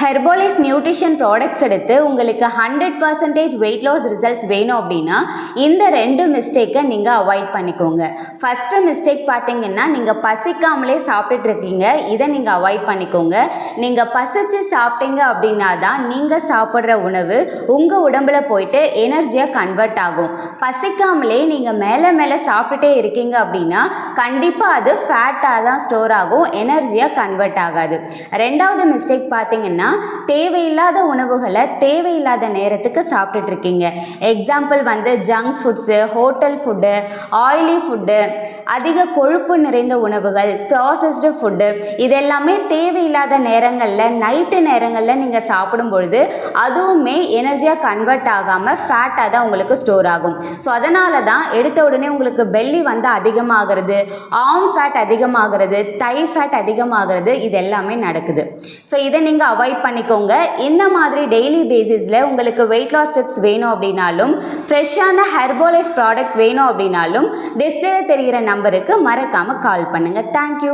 ஹெர்போலைஃப் nutrition products எடுத்து உங்களுக்கு hundred percentage weight loss results வேணும் அப்படின்னா இந்த ரெண்டு மிஸ்டேக்கை நீங்கள் அவாய்ட் பண்ணிக்கோங்க. ஃபஸ்ட்டு மிஸ்டேக் பார்த்தீங்கன்னா நீங்கள் பசிக்காமலே சாப்பிட்டுட்டு இருக்கீங்க. இதை நீங்கள் அவாய்ட் பண்ணிக்கோங்க. நீங்கள் பசிச்சு சாப்பிட்டீங்க அப்படின்னா தான் நீங்கள் சாப்பிட்ற உணவு உங்கள் உடம்புல போயிட்டு எனர்ஜியாக கன்வெர்ட் ஆகும். பசிக்காமலே நீங்கள் மேலே மேலே சாப்பிட்டுட்டே இருக்கீங்க அப்படின்னா கண்டிப்பாக அது ஃபேட்டாக தான் ஸ்டோர் ஆகும். எனர்ஜியாக கன்வெர்ட் ஆகாது. ரெண்டாவது மிஸ்டேக் பார்த்தீங்கன்னா தேவையில்லாத உணவுகளை தேவையில்லாத நேரத்துக்கு சாப்பிட்டுட்டு இருக்கீங்க. எக்ஸாம்பிள் வந்து junk foods hotel food oily food அதிக கொழுப்பு நிறைந்த உணவுகள் ப்ராசஸ்டு ஃபுட்டு இதெல்லாமே தேவையில்லாத நேரங்களில் நைட்டு நேரங்களில் நீங்கள் சாப்பிடும் பொழுது அதுவுமே எனர்ஜியாக கன்வெர்ட் ஆகாமல் ஃபேட்டாக தான் உங்களுக்கு ஸ்டோர் ஆகும். ஸோ அதனால தான் எடுத்த உடனே உங்களுக்கு பெல்லி வந்து அதிகமாகிறது ஆம் ஃபேட் அதிகமாகிறது தை ஃபேட் அதிகமாகிறது இது எல்லாமே நடக்குது. ஸோ இதை நீங்கள் அவாய்ட் பண்ணிக்கோங்க. இந்த மாதிரி டெய்லி பேசிஸில் உங்களுக்கு வெயிட் லாஸ் டிப்ஸ் வேணும் அப்படின்னாலும் ஃப்ரெஷ்ஷான ஹெர்போலைஃப் ப்ராடக்ட் வேணும் அப்படின்னாலும் டிஸ்பிளேல தெரிகிற நம்பருக்கு மறக்காமல் கால் பண்ணுங்கள் தேங்க்யூ